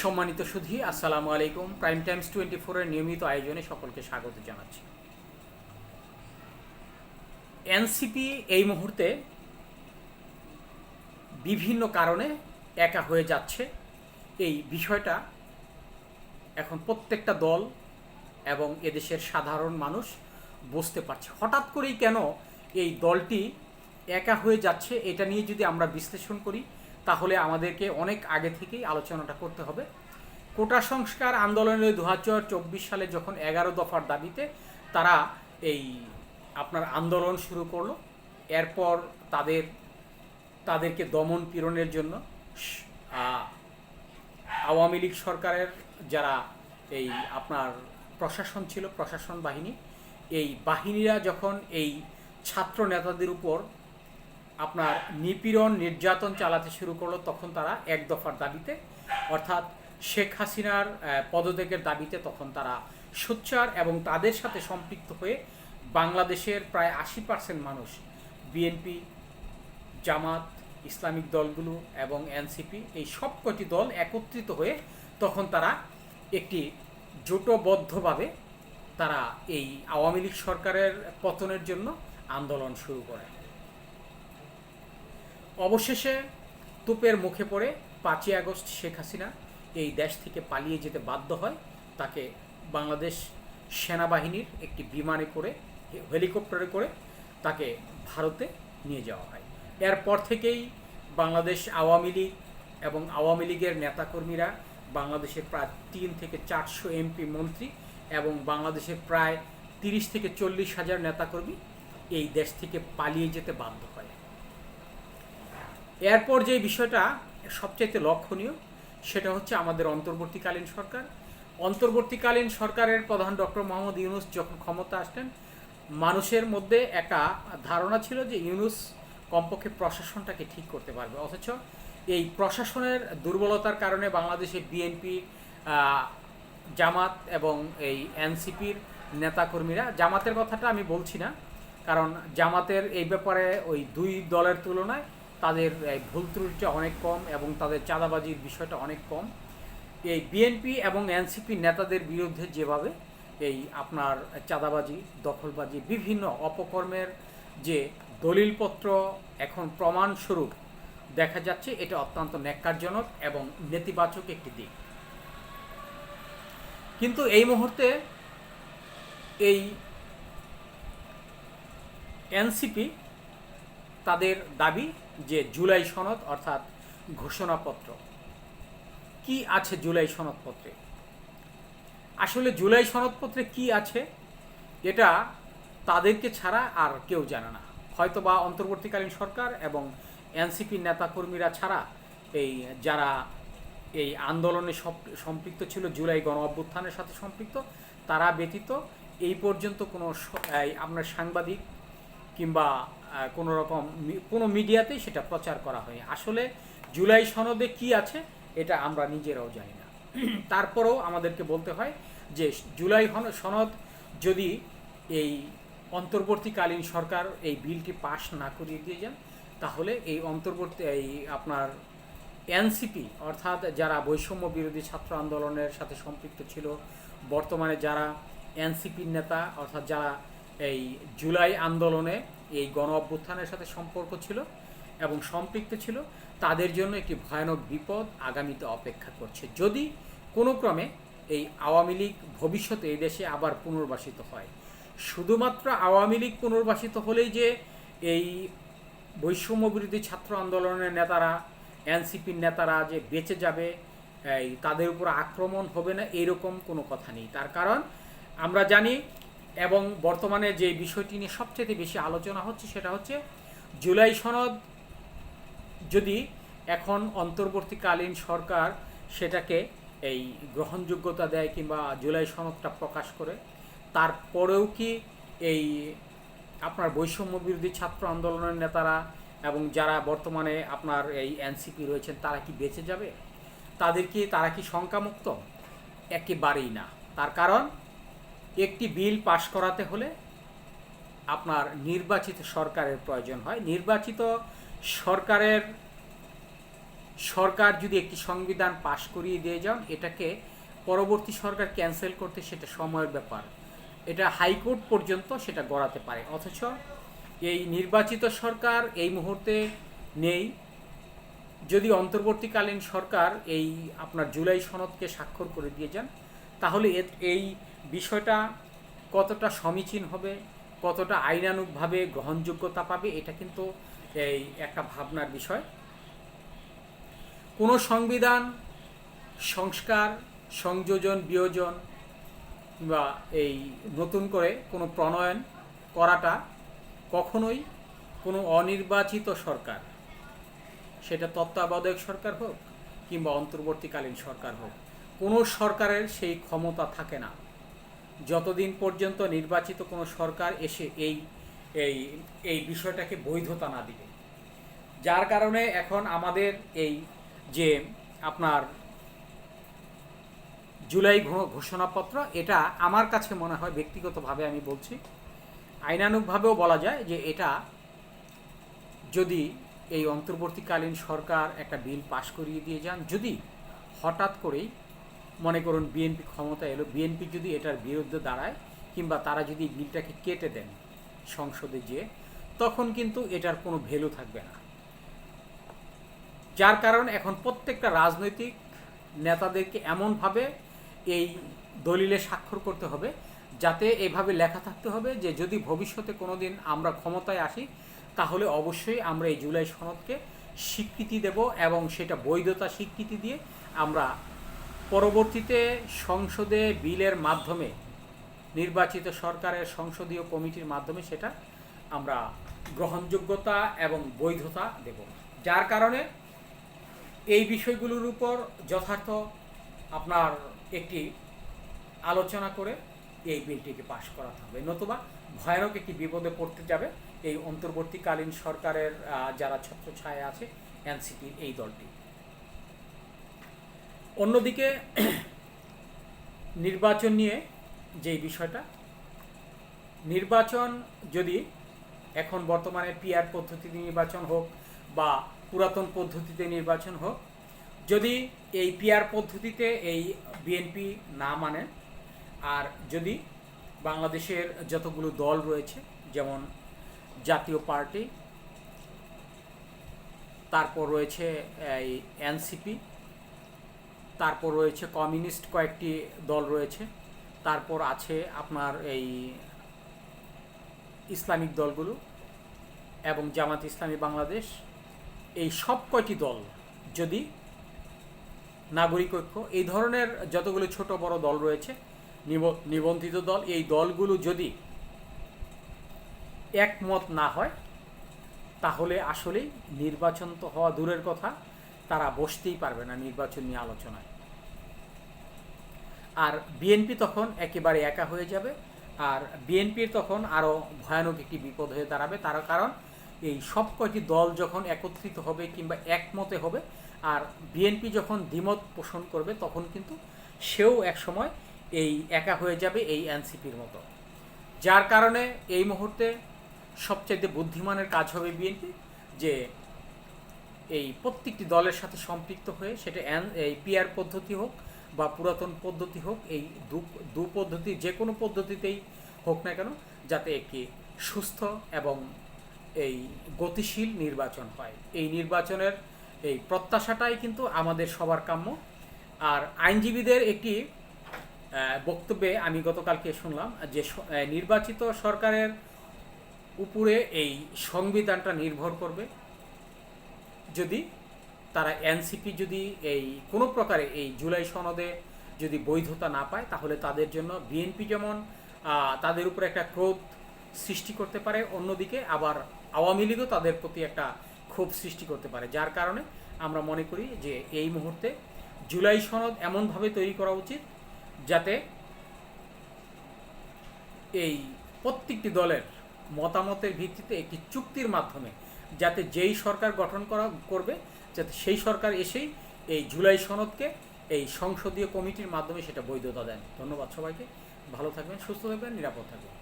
সম্মানিত সুধী, আসসালামু আলাইকুম। প্রাইম টাইমস টোয়েন্টি ফোরের নিয়মিত আয়োজনে সকলকে স্বাগত জানাচ্ছি। এনসিপি এই মুহূর্তে বিভিন্ন কারণে একা হয়ে যাচ্ছে। এই বিষয়টা এখন প্রত্যেকটা দল এবং এদেশের সাধারণ মানুষ বুঝতে পারছে। হঠাৎ করেই কেন এই দলটি একা হয়ে যাচ্ছে, এটা নিয়ে যদি আমরা বিশ্লেষণ করি তাহলে আমাদেরকে অনেক আগে থেকেই আলোচনাটা করতে হবে। কোটা সংস্কার আন্দোলনে দু হাজার চব্বিশ সালে যখন এগারো দফার দাবিতে তারা এই আপনার আন্দোলন শুরু করল, এরপর তাদের, তাদেরকে দমন পীড়নের জন্য আওয়ামী লীগ সরকারের যারা এই আপনার প্রশাসন ছিল, প্রশাসন বাহিনী, এই বাহিনীরা যখন এই ছাত্র নেতাদের উপর আপনার নিপীড়ন, নির্যাতন চালাতে শুরু করল, তখন তারা এক দফার দাবিতে, অর্থাৎ শেখ হাসিনার পদত্যাগের দাবিতে তখন তারা সোচ্চার এবং তাদের সাথে সম্পৃক্ত হয়ে বাংলাদেশের প্রায় আশি পার্সেন্ট মানুষ বিএনপি, জামাত, ইসলামিক দলগুলো এবং এনসিপি এই সব কটি দল একত্রিত হয়ে তখন তারা একটি জোটবদ্ধভাবে তারা এই আওয়ামী লীগ সরকারের পতনের জন্য আন্দোলন শুরু করে। অবশেষে তুপের মুখে পড়ে পাঁচই আগস্ট শেখ হাসিনা এই দেশ থেকে পালিয়ে যেতে বাধ্য হয়। তাকে বাংলাদেশ সেনাবাহিনীর একটি বিমানে করে, হেলিকপ্টারে করে তাকে ভারতে নিয়ে যাওয়া হয়। এরপর থেকেই বাংলাদেশ আওয়ামী লীগ এবং আওয়ামী লীগের নেতাকর্মীরা বাংলাদেশের প্রায় তিন থেকে চারশো এমপি মন্ত্রী এবং বাংলাদেশের প্রায় তিরিশ থেকে চল্লিশ হাজার নেতাকর্মী এই দেশ থেকে পালিয়ে যেতে বাধ্য হয়। এরপর যে বিষয়টা সবচাইতে লক্ষণীয়, সেটা হচ্ছে আমাদের অন্তর্বর্তীকালীন সরকার। অন্তর্বর্তীকালীন সরকারের প্রধান ডক্টর মোহাম্মদ ইউনুস যখন ক্ষমতা আসলেন, মানুষের মধ্যে একটা ধারণা ছিল যে ইউনুস কমপক্ষে প্রশাসনটাকে ঠিক করতে পারবে। অথচ এই প্রশাসনের দুর্বলতার কারণে বাংলাদেশে বিএনপি জামাত এবং এই এনসিপির নেতাকর্মীরা, জামাতের কথাটা আমি বলছি না, কারণ জামাতের এই ব্যাপারে ওই দুই দলের তুলনায় তাদের ভুল ত্রুটিটা অনেক কম এবং তাদের চাঁদাবাজির বিষয়টা অনেক কম। এই বিএনপি এবং এনসিপি নেতাদের বিরুদ্ধে যেভাবে এই আপনার চাঁদাবাজি, দখলবাজি, বিভিন্ন অপকর্মের যে দলিলপত্র এখন প্রমাণস্বরূপ দেখা যাচ্ছে, এটা অত্যন্ত ন্যাক্কারজনক এবং নেতিবাচক একটি দিক। কিন্তু এই মুহূর্তে এই এনসিপি তাদের দাবি যে জুলাই সনদ অর্থাৎ ঘোষণাপত্র। কি আছে জুলাই সনদপত্রে? আসলে জুলাই সনদপত্রে কি আছে এটা তাদেরকে ছাড়া আর কেউ জানে না। হয়তো বা অন্তর্বর্তীকালীন সরকার এবং এনসিপির নেতাকর্মীরা ছাড়া এই যারা এই আন্দোলনে সম্পৃক্ত ছিল, জুলাই গণ অভ্যুত্থানের সাথে সম্পৃক্ত, তারা ব্যতীত এই পর্যন্ত কোনো আপনার সাংবাদিক কিংবা কোনো রকম কোনো মিডিয়াতেই সেটা প্রচার করা হয় আসলে জুলাই সনদে কি আছে, এটা আমরা নিজেরাও জানি না। তারপরেও আমাদেরকে বলতে হয় যে, জুলাই সনদ যদি এই অন্তর্বর্তীকালীন সরকার এই বিলটি পাশ না করিয়ে দিয়ে যান, তাহলে এই অন্তর্বর্তী, এই আপনার এনসিপি, অর্থাৎ যারা বৈষম্য বিরোধী ছাত্র আন্দোলনের সাথে সম্পৃক্ত ছিল, বর্তমানে যারা এনসিপির নেতা, অর্থাৎ যারা এই জুলাই আন্দোলনে এই গণ অভ্যুত্থানের সাথে সম্পর্ক ছিল এবং সম্পৃক্ত ছিল। তাদের জন্য একটি ভয়ানক বিপদ আগামীতে অপেক্ষা করছে। যদি কোনো ক্রমে এই আওয়ামী লীগ ভবিষ্যতে এই দেশে আবার পুনর্বাসিত হয়। শুধুমাত্র আওয়ামী লীগ পুনর্বাসিত হলেই যে এই বৈষম্য বিরোধী ছাত্র আন্দোলনের নেতারা, এনসিপির নেতারা যে বেঁচে যাবে, এই তাদের উপর আক্রমণ হবে না, এরকম কোনো কথা নেই। তার কারণ আমরা জানি এবং বর্তমানে যে বিষয়টি নিয়ে সবচেয়ে বেশি আলোচনা হচ্ছে সেটা হচ্ছে জুলাই সনদ যদি এখন অন্তর্বর্তীকালীন সরকার সেটাকে এই গ্রহণযোগ্যতা দেয় কিংবা জুলাই সনদটা প্রকাশ করে, তারপরেও কি এই আপনার বৈষম্য বিরোধী ছাত্র আন্দোলনের নেতারা এবং যারা বর্তমানে আপনার এই এনসিপি রয়েছেন, তারা কি বেঁচে যাবে? তাদের কি, তারা কি শঙ্কামুক্ত? একেবারেই না। তার কারণ একটি বিল পাশ করাতে হলে আপনার নির্বাচিত সরকারের প্রয়োজন হয়। নির্বাচিত সরকারের, সরকার যদি একটি সংবিধান পাশ করিয়ে দিয়ে যান, এটাকে পরবর্তী সরকার ক্যান্সেল করতে সেটা সময়ের ব্যাপার। এটা হাইকোর্ট পর্যন্ত সেটা গড়াতে পারে। অথচ এই নির্বাচিত সরকার এই মুহূর্তে নেই। যদি অন্তর্বর্তীকালীন সরকার এই আপনার জুলাই সনদকে স্বাক্ষর করে দিয়ে যান, তাহলে এই বিষয়টা কতটা সমীচীন হবে, কতটা আইনানুকভাবে গ্রহণযোগ্যতা পাবে, এটা কিন্তু এই একটা ভাবনার বিষয়। কোনো সংবিধান, সংস্কার, সংযোজন, বিয়োজন বা এই নতুন করে কোনো প্রণয়ন করাটা কখনোই কোনো অনির্বাচিত সরকার, সেটা তত্ত্বাবধায়ক সরকার হোক কিংবা অন্তর্বর্তীকালীন সরকার হোক, কোনো সরকারের সেই ক্ষমতা থাকে না। যতদিন পর্যন্ত নির্বাচিত কোনো সরকার এসে এই এই এই বিষয়টাকে বৈধতা না দিবে। যার কারণে এখন আমাদের এই যে আপনার জুলাই ঘোষণাপত্র, এটা আমার কাছে মনে হয় ব্যক্তিগতভাবে আমি বলছি, আইনানুগভাবেও বলা যায় যে এটা যদি এই অন্তর্বর্তীকালীন সরকার একটা বিল পাশ করিয়ে দিয়ে যান, যদি হঠাৎ করেই মনে করুন বিএনপি ক্ষমতা এলো বিএনপি যদি এটার বিরুদ্ধে দাঁড়ায় কিংবা তারা যদি বিলটাকে কেটে দেন সংসদে যেয়ে, তখন কিন্তু এটার কোনো ভ্যালু থাকবে না। যার কারণ এখন প্রত্যেকটা রাজনৈতিক নেতাদেরকে এমনভাবে এই দলিলে স্বাক্ষর করতে হবে, যাতে এভাবে লেখা থাকতে হবে যে যদি ভবিষ্যতে কোনো দিন আমরা ক্ষমতায় আসি, তাহলে অবশ্যই আমরা এই জুলাই সনদকে স্বীকৃতি দেব এবং সেটা বৈধতা স্বীকৃতি দিয়ে আমরা পরবর্তীতে সংসদে বিলের মাধ্যমে নির্বাচিত সরকারের সংসদীয় কমিটির মাধ্যমে সেটা আমরা গ্রহণযোগ্যতা এবং বৈধতা দেব। যার কারণে এই বিষয়গুলোর উপর যথার্থ আপনার একটি আলোচনা করে এই বিলটিকে পাশ করাতে হবে। নতুবা ভয়ানক একটি বিপদে পড়তে যাবে এই অন্তর্বর্তীকালীন সরকারের যারা ছত্রছায়া আছে, এনসিপির এই দলটি। অন্যদিকে নির্বাচন নিয়ে যেই বিষয়টা, নির্বাচন যদি এখন বর্তমানে পিআর পদ্ধতিতে নির্বাচন হোক বা পুরাতন পদ্ধতিতে নির্বাচন হোক, যদি এই পিআর পদ্ধতিতে এই বিএনপি না মানে আর যদি বাংলাদেশের যতগুলো দল রয়েছে, যেমন জাতীয় পার্টি, তারপর রয়েছে এই এনসিপি তারপর রয়েছে কমিউনিস্ট কয়েকটি দল রয়েছে। তারপর আছে আপনার এই ইসলামিক দলগুলো এবং জামাত ইসলামী বাংলাদেশ। এই সব কয়টি দল যদি নাগরিক ঐক্য, এই ধরনের যতগুলো ছোট বড় দল রয়েছে, নিব- নিবন্ধিত দল, এই দলগুলো যদি একমত না হয়, তাহলে আসলেই নির্বাচন তো হওয়া দূরের কথা, তারা বসতেই পারবে না নির্বাচন নিয়ে আলোচনায়। আর বিএনপি তখন একেবারে একা হয়ে যাবে। আর বিএনপির তখন আরও ভয়ানক একটি বিপদ হয়ে দাঁড়াবে। তার কারণ এই সব কয়টি দল যখন একত্রিত হবে কিংবা একমতে হবে, আর বিএনপি যখন দ্বিমত পোষণ করবে, তখন কিন্তু সেও একসময় এই একা হয়ে যাবে এই এনসিপির মতো। যার কারণে এই মুহূর্তে সবচেয়ে বুদ্ধিমানের কাজ হবে বিএনপি যে এই প্রত্যেকটি দলের সাথে সম্পৃক্ত হয়ে সেটা এই পিআর পদ্ধতি হোক বা পুরাতন পদ্ধতি হোক, এই দু দু পদ্ধতি, যে কোনো পদ্ধতিতেই হোক না কেন, যাতে একটি সুস্থ এবং এই গতিশীল নির্বাচন হয়। এই নির্বাচনের এই প্রত্যাশাটাই কিন্তু আমাদের সবার কাম্য। আর আইনজীবীদের একটি বক্তব্যে আমি গতকালকে শুনলাম যে নির্বাচিত সরকারের উপরে এই সংবিধানটা নির্ভর করবে। যদি তারা এনসিপি যদি এই কোনো প্রকারে এই জুলাই সনদে যদি বৈধতা না পায়, তাহলে তাদের জন্য বিএনপি যেমন তাদের উপরে একটা ক্রোধ সৃষ্টি করতে পারে, অন্যদিকে আবার আওয়ামী লীগও তাদের প্রতি একটা ক্ষোভ সৃষ্টি করতে পারে। যার কারণে আমরা মনে করি যে এই মুহূর্তে জুলাই সনদ এমনভাবে তৈরি করা উচিত যাতে এই প্রত্যেকটি দলের মতামতের ভিত্তিতে একটি চুক্তির মাধ্যমে যাতে যেই সরকার গঠন করা, করবে যাতে সেই সরকার এসেই এই জুলাই সনদকে এই সংসদীয় কমিটির মাধ্যমে সেটা বৈধতা দেন। ধন্যবাদ সবাইকে। ভালো থাকবেন, সুস্থ থাকবেন, নিরাপদ থাকবেন।